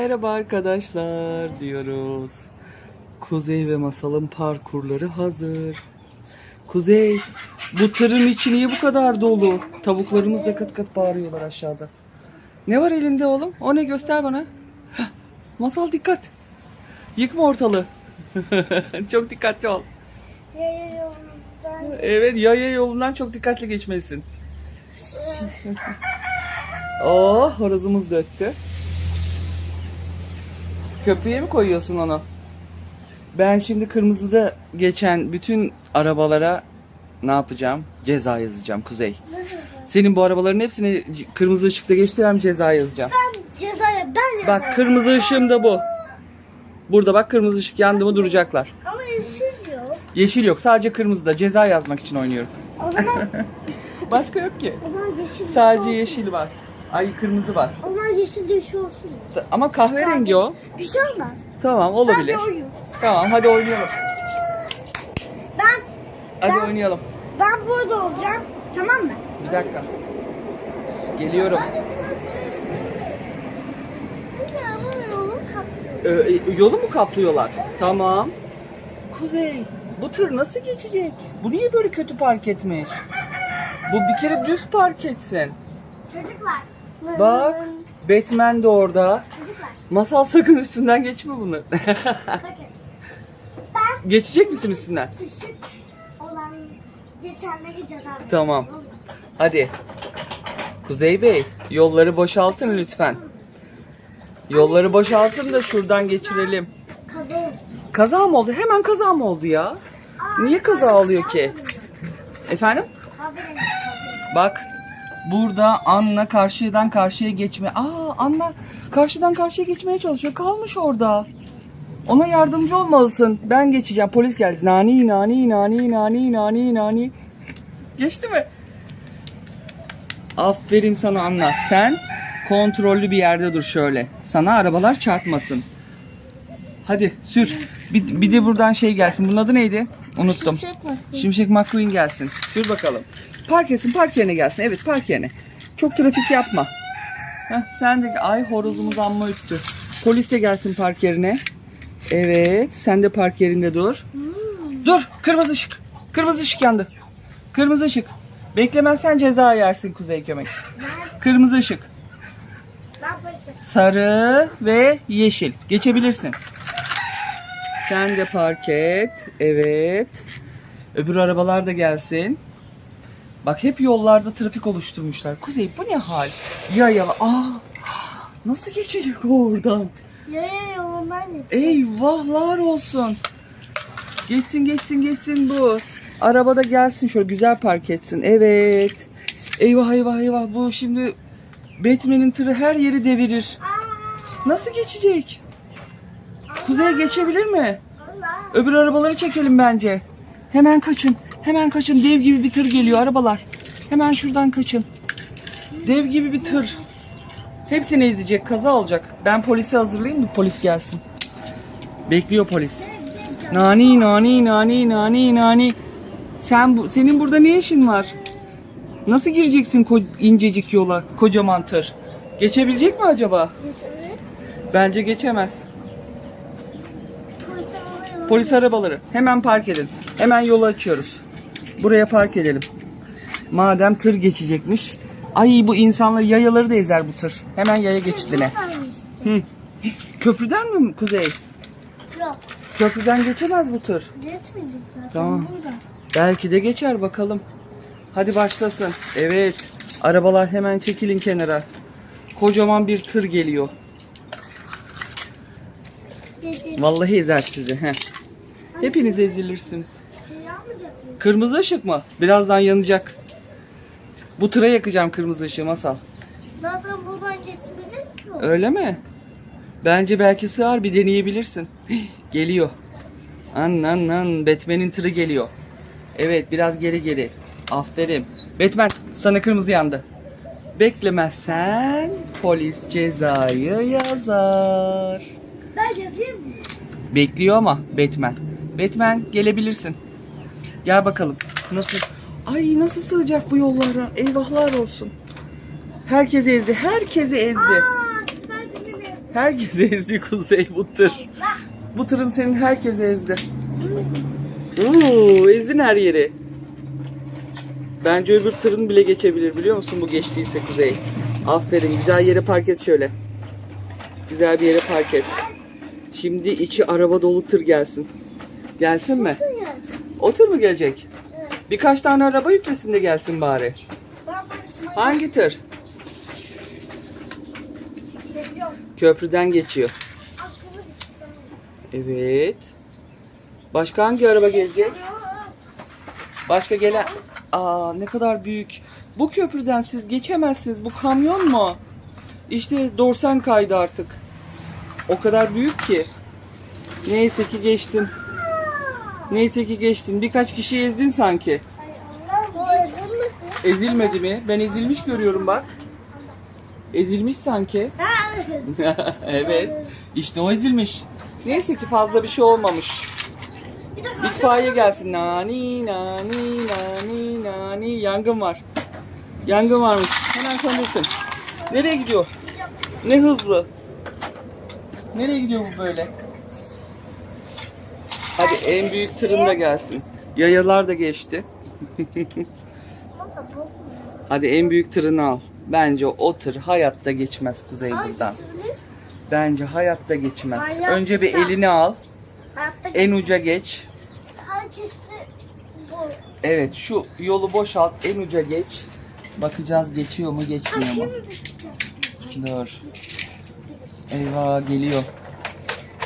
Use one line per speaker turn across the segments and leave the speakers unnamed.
Merhaba arkadaşlar diyoruz. Kuzey ve Masal'ın parkurları hazır. Kuzey, bu tırın içi niye bu kadar dolu? Tavuklarımız da kıt kıt bağırıyorlar aşağıda. Ne var elinde oğlum? O ne göster bana. Hah, Masal dikkat. Yıkma ortalığı. çok dikkatli ol.
Yaya yolundan
Evet yaya yolundan çok dikkatli geçmelisin. oh horozumuz da öttü. Köprüye mi koyuyorsun onu? Ben şimdi kırmızıda geçen bütün arabalara ne yapacağım? Ceza yazacağım Kuzey.
nasıl?
Senin bu arabaların hepsini c- kırmızı ışıkta geçtiren ceza yazacağım.
Ben cezaya ben
Bak
yazarım.
kırmızı ışığım da bu. Burada bak kırmızı ışık yandı mı duracaklar.
Ama yeşil yok.
Yeşil yok sadece kırmızıda ceza yazmak için oynuyorum.
O zaman,
Başka yok ki.
o zaman yeşil
Sadece yeşil var. Ay kırmızı var.
O zaman yeşil yeşil olsun.
Ta- Ama kahverengi o.
Bir şey olmaz.
Tamam
Sadece
olabilir.
oyun.
Tamam hadi oynayalım.
Ben
Hadi
Ben-
oynayalım.
ben burada olacağım. Tamam mı?
Bir dakika. Geliyorum. Ee, e, yolu mu kaplıyorlar? Tamam. Kuzey, bu tır nasıl geçecek? Bu niye böyle kötü park etmiş? Bu bir kere düz park etsin.
Çocuklar.
Bak, Batman de orada.
Çocuklar.
Masal sakın üstünden geçme bunu.
Bakın. Ben
Geçecek misin üstünden?
ışık olan geçenleri ceza veriyorum.
Tamam. Hadi. Kuzey Bey, yolları boşaltın lütfen. Yolları boşaltın da şuradan geçirelim.
Kader.
Kaza mı oldu? Hemen kaza mı oldu ya? Niye kaza oluyor ki? Efendim?
Kader.
Bak burada Anna karşıdan karşıya geçme. Aa Anna karşıdan karşıya geçmeye çalışıyor. Kalmış orada. Ona yardımcı olmalısın. Ben geçeceğim. Polis geldi. Nani nani nani nani nani nani. Geçti mi? Aferin sana Anna. Sen kontrollü bir yerde dur şöyle. Sana arabalar çarpmasın. Hadi sür. Bir, bir de buradan şey gelsin. Bunun adı neydi? Unuttum.
Şimşek
McQueen gelsin. Sür bakalım. Park etsin, park yerine gelsin. Evet, park yerine. Çok trafik yapma. Heh, sen de ay horozumuz amma üttü. Polis de gelsin park yerine. Evet, sen de park yerinde dur. Dur, kırmızı ışık. Kırmızı ışık yandı. Kırmızı ışık. Beklemezsen ceza yersin Kuzey Kömek. Kırmızı ışık. Sarı ve yeşil. Geçebilirsin. Sen de park et. Evet. Öbür arabalar da gelsin. Bak hep yollarda trafik oluşturmuşlar. Kuzey bu ne hal? Ya ya. Aa, nasıl geçecek o oradan?
Yaya yolundan geçiyor.
Eyvahlar olsun. Geçsin geçsin geçsin bu. Arabada gelsin şöyle güzel park etsin. Evet. Eyvah eyvah eyvah bu şimdi Batman'in tırı her yeri devirir. Nasıl geçecek? Kuzey geçebilir mi? Öbür arabaları çekelim bence. Hemen kaçın. Hemen kaçın. Dev gibi bir tır geliyor arabalar. Hemen şuradan kaçın. Dev gibi bir tır. Hepsini ezecek. Kaza olacak. Ben polisi hazırlayayım da polis gelsin. Bekliyor polis. Nani nani nani nani nani. Sen bu, senin burada ne işin var? Nasıl gireceksin incecik yola kocaman tır? Geçebilecek mi acaba?
Geçebilir.
Bence geçemez.
Polis alıyor.
Polis arabaları hemen park edin. Hemen yolu açıyoruz. Buraya park edelim. Madem tır geçecekmiş. Ay bu insanlar yayaları da ezer bu tır. Hemen yaya geçidine.
İşte.
Hı. Köprüden mi Kuzey?
Yok.
Köprüden geçemez bu tır.
Geçmeyecek zaten.
Tamam.
Burada.
Belki de geçer bakalım. Hadi başlasın. Evet. Arabalar hemen çekilin kenara. Kocaman bir tır geliyor.
Dedi.
Vallahi ezer sizi. Heh. Hepiniz ezilirsiniz. Kırmızı ışık mı? Birazdan yanacak. Bu tıra yakacağım kırmızı ışığı masal.
Zaten buradan geçmeyecek ki o.
Öyle mi? Bence belki sığar bir deneyebilirsin. geliyor. An an an Batman'in tırı geliyor. Evet biraz geri geri. Aferin. Batman sana kırmızı yandı. Beklemezsen polis cezayı yazar.
Ben yazayım mı?
Bekliyor ama Batman. Batman gelebilirsin. Gel bakalım. Nasıl? Ay nasıl sığacak bu yollara? Eyvahlar olsun. Herkesi ezdi. Herkesi ezdi.
Aa,
ezdi Kuzey bu tır. Bu tırın senin herkes ezdi. Oo, ezdin her yeri. Bence öbür tırın bile geçebilir biliyor musun bu geçtiyse Kuzey. Aferin güzel yere park et şöyle. Güzel bir yere park et. Şimdi içi araba dolu tır gelsin. Gelsin mi? O tır mı gelecek?
Evet.
Birkaç tane araba yüklesin de gelsin bari. Hangi tır? Köprüden geçiyor. Evet. Başka hangi araba gelecek? Başka gelen... Aa ne kadar büyük. Bu köprüden siz geçemezsiniz. Bu kamyon mu? İşte dorsan kaydı artık. O kadar büyük ki. Neyse ki geçtin. Neyse ki geçtin. Birkaç kişi ezdin sanki.
Ezilmedi.
Mi? Ben ezilmiş görüyorum bak. Ezilmiş sanki. evet. İşte o ezilmiş. Neyse ki fazla bir şey olmamış. İtfaiye gelsin. Nani nani nani nani. Yangın var. Yangın varmış. Hemen söndürsün. Nereye gidiyor? Ne hızlı. Nereye gidiyor bu böyle? Hadi en büyük tırın da gelsin. Yayalar da geçti. Hadi en büyük tırını al. Bence o tır hayatta geçmez Kuzey buradan. Bence hayatta geçmez.
Hayatta.
Önce bir elini al.
Hayatta
En uca geç.
herkesi.
Evet şu yolu boşalt en uca geç. Bakacağız geçiyor mu geçmiyor mu? Dur. Eyvah geliyor.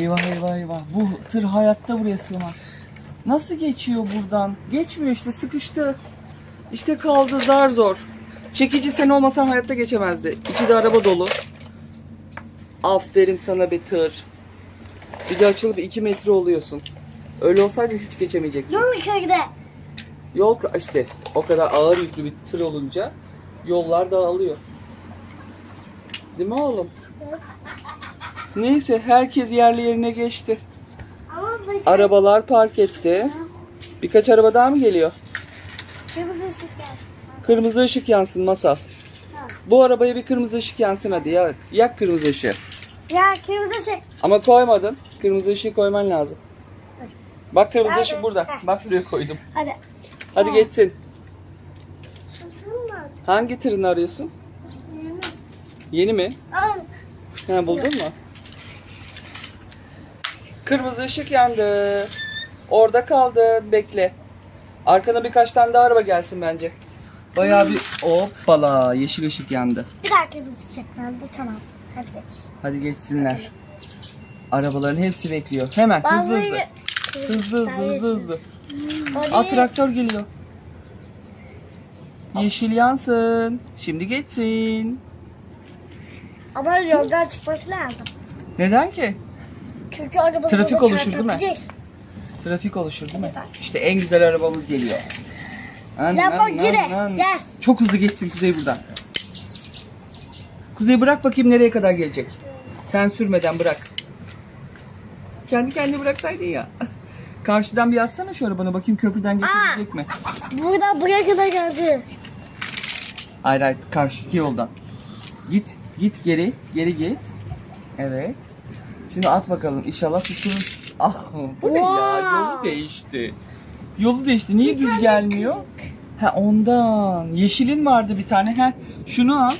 Eyvah eyvah eyvah. Bu tır hayatta buraya sığmaz. Nasıl geçiyor buradan? Geçmiyor işte sıkıştı. İşte kaldı zar zor. Çekici sen olmasan hayatta geçemezdi. İçi de araba dolu. Aferin sana bir tır. Bir de açılıp 2 metre oluyorsun. Öyle olsaydı hiç geçemeyecektin.
Yol yukarıda.
Yol işte o kadar ağır yüklü bir tır olunca yollar dağılıyor. Değil mi oğlum?
Evet.
Neyse herkes yerli yerine geçti. Arabalar park etti. Birkaç araba daha mı geliyor?
kırmızı ışık gelsin.
Kırmızı ışık yansın masal. Bu arabaya bir kırmızı ışık yansın hadi yak. Yak kırmızı ışığı.
Ya kırmızı ışık.
Ama koymadın. Kırmızı ışığı koyman lazım. Bak kırmızı
Nerede?
ışık burada.
Heh.
Bak şuraya koydum.
Hadi.
Hadi
Tamam.
geçsin. Hangi tırını arıyorsun?
Yeni.
Yeni mi? Ha buldun mu? Kırmızı ışık yandı. Orada kaldın. Bekle. Arkana birkaç tane daha araba gelsin bence. Bayağı bir hoppala yeşil ışık yandı.
Bir daha kırmızı ışık geldi. Tamam. Hadi geç.
Hadi geçsinler. Arabaların hepsi bekliyor. Hemen hızlı hızlı. Hızlı hızlı hızlı hızlı. Aa traktör geliyor. Yeşil yansın. Şimdi geçsin.
Ama yoldan çıkması lazım.
Neden ki?
Çünkü araba
Trafik oluşur değil mi? Trafik oluşur değil mi? İşte en güzel arabamız geliyor. An,
Lamborghini, gel.
Çok hızlı geçsin Kuzey buradan. Kuzey bırak bakayım nereye kadar gelecek. Sen sürmeden bırak. Kendi kendine bıraksaydın ya. Karşıdan bir atsana şu arabanı bakayım köprüden geçebilecek mi?
Buradan buraya kadar geldi.
Hayır hayır karşıki yoldan. Git git geri geri git. Evet. Şimdi at bakalım inşallah tuturuz. Ah bu ne ya
Wow.
yolu değişti. Yolu değişti. Niye düz gelmiyor? Ha ondan. Yeşilin vardı bir tane. Ha şunu al.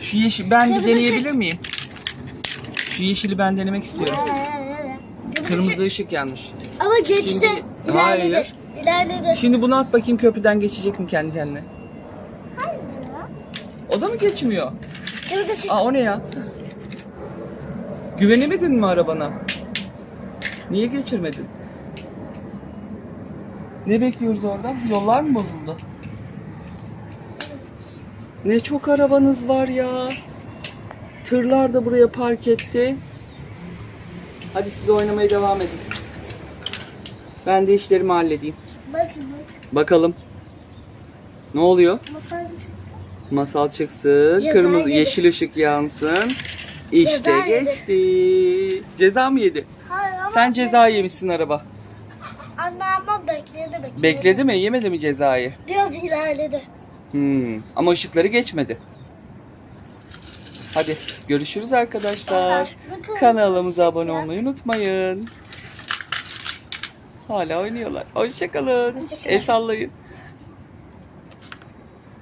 Şu yeşil ben bir
Kırmızı.
deneyebilir miyim? Şu yeşili ben denemek istiyorum. Kırmızı ışık yanmış.
Ama geçti.
Şimdi-
İlerledi.
Hayır.
İlerledi.
Şimdi bunu at bakayım köprüden geçecek mi kendi kendine? O da mı geçmiyor?
Kırmızı ışık.
Aa o ne ya? Güvenemedin mi arabana? Niye geçirmedin? Ne bekliyoruz orada? Yollar mı bozuldu? Ne çok arabanız var ya. Tırlar da buraya park etti. Hadi siz oynamaya devam edin. Ben de işlerimi halledeyim.
Bakın.
Bakalım. Ne oluyor?
Masal
Masal çıksın. Kırmızı yeşil ışık yansın. İşte
Ceza yedi.
geçti. Ceza mı yedi?
Hayır ama
Sen ceza yemişsin araba.
Anne ama bekledi bekledi.
Bekledi mi? Yemedi mi cezayı?
Biraz ilerledi.
Hmm. Ama ışıkları geçmedi. Hadi görüşürüz arkadaşlar.
Bakın.
Kanalımıza abone olmayı unutmayın. Hala oynuyorlar. Hoşçakalın. El sallayın.